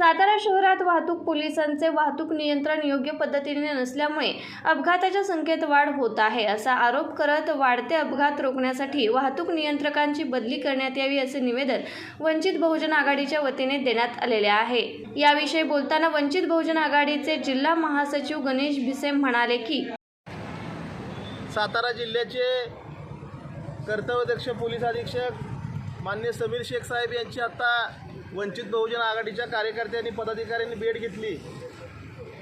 सातारा शहरात वाहतूक पोलिसांचे वाहतूक नियंत्रण योग्य पद्धतीने नसल्यामुळे अपघाताच्या संख्येत वाढ होत आहे असा आरोप करत वाढते अपघात रोखण्यासाठी वाहतूक नियंत्रकांची बदली करण्यात यावी असे निवेदन वंचित बहुजन आघाडीच्या वतीने देण्यात आलेले आहे. याविषयी बोलताना वंचित बहुजन आघाडीचे जिल्हा महासचिव गणेश भिसे म्हणाले की सातारा जिल्ह्याचे कर्तव्यदक्ष पोलीस अधीक्षक मान्य समीर शेख साहेब यांची आता वंचित बहुजन आघाडीच्या कार्यकर्त्यांनी पदाधिकाऱ्यांनी भेट घेतली.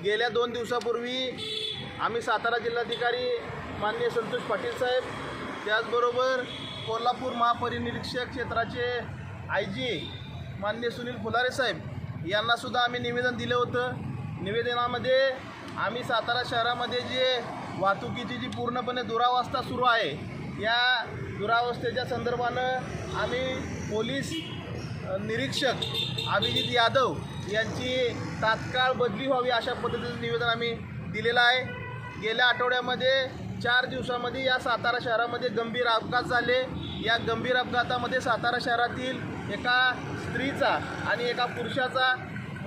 गेल्या दोन दिवसापूर्वी आम्ही सातारा जिल्हाधिकारी मान्य संतोष पाटील साहेब त्याचबरोबर कोल्हापूर महापरिनिरीक्षक क्षेत्राचे आय जी मान्य सुनील फुलारे साहेब यांनासुद्धा आम्ही निवेदन दिलं होतं. निवेदनामध्ये आम्ही सातारा शहरामध्ये जे वाहतुकीची जी पूर्णपणे दुरावस्था सुरू आहे या दुरावस्थेच्या संदर्भानं आम्ही पोलीस निरीक्षक अभिजित यादव यांची तात्काळ बदली व्हावी अशा पद्धतीचं निवेदन आम्ही दिलेलं आहे. गेल्या आठवड्यामध्ये चार दिवसामध्ये या सातारा शहरामध्ये गंभीर अपघात झाले. या गंभीर अपघातामध्ये सातारा शहरातील एका स्त्रीचा आणि एका पुरुषाचा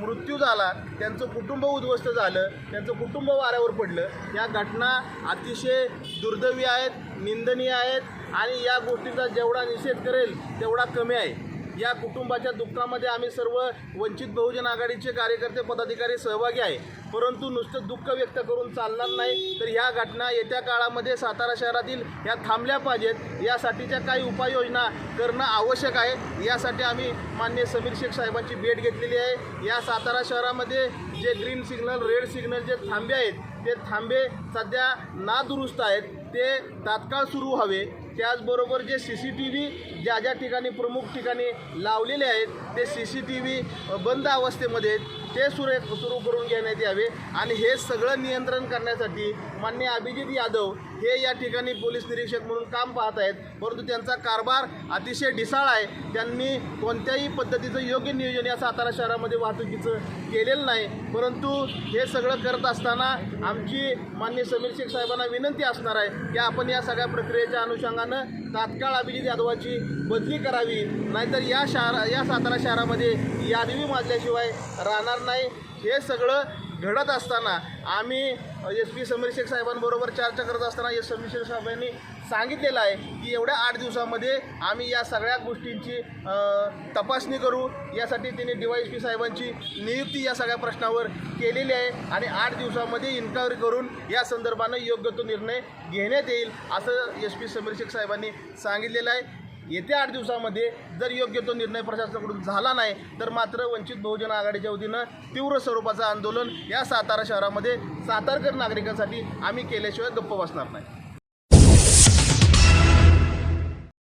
मृत्यू झाला त्यांचं कुटुंब उद्ध्वस्त झालं त्यांचं कुटुंब वाऱ्यावर पडलं. या घटना अतिशय दुर्दैवी आहेत निंदनीय आहेत आणि या गोष्टीचा जेवढा निषेध करेल तेवढा कमी आहे. या कुटुंबाच्या दुःखामध्ये आम्ही सर्व वंचित बहुजन आघाडीचे कार्यकर्ते पदाधिकारी सहभागी आहे. परंतु नुसतं दुःख व्यक्त करून चालणार नाही तर ह्या घटना येत्या काळामध्ये सातारा शहरातील ह्या थांबल्या पाहिजेत. यासाठीच्या काही उपाययोजना करणं आवश्यक आहे. यासाठी आम्ही मान्य समीर शेख साहेबांची भेट घेतलेली आहे. या सातारा शहरामध्ये जे ग्रीन सिग्नल रेड सिग्नल जे थांबे आहेत ते थांबे सध्या नादुरुस्त आहेत ते तात्काळ सुरू व्हावे त्याचबरोबर जे सी सी टी व्ही ज्या ज्या ठिकाणी प्रमुख ठिकाणी लावलेले आहेत ते सी सी टी व्ही बंद अवस्थेमध्ये ते सुरे सुरू करून घेण्यात यावे. आणि हे सगळं नियंत्रण करण्यासाठी मान्य अभिजित यादव हे या ठिकाणी पोलीस निरीक्षक म्हणून काम पाहत आहेत. परंतु त्यांचा कारभार अतिशय ढिसाळ आहे. त्यांनी कोणत्याही पद्धतीचं योग्य नियोजन या सातारा शहरामध्ये वाहतुकीचं केलेलं नाही. परंतु हे सगळं करत असताना आमची मान्य समीर शेख साहेबांना विनंती असणार आहे की आपण या सगळ्या प्रक्रियेच्या अनुषंगानं तात्काळ अभिजित यादवाची बदली करावी. नाहीतर या शहरा या सातारा शहरामध्ये यादवी माजल्याशिवाय राहणार नाही. हे सगळं घडत असताना आम्ही एस पी समीर शेख साहेबांबरोबर चर्चा करत असताना एस समीर शेख साहेबांनी सांगितलेलं आहे की एवढ्या आठ दिवसामध्ये आम्ही या सगळ्या गोष्टींची तपासणी करू. यासाठी त्यांनी डी वाय एस पी साहेबांची नियुक्ती या सगळ्या प्रश्नावर केलेली आहे आणि आठ दिवसामध्ये इन्क्वायरी करून या संदर्भानं योग्य तो निर्णय घेण्यात येईल असं एस पी समीर शेख साहेबांनी सांगितलेलं आहे. येत्या आठ दिवसामध्ये जर योग्य तो निर्णय प्रशासनाकडून झाला नाही तर मात्र वंचित बहुजन आघाडीच्या वतीनं तीव्र स्वरूपाचं आंदोलन या सातारा शहरामध्ये सातारकर नागरिकांसाठी आम्ही केल्याशिवाय गप्प बसणार नाही.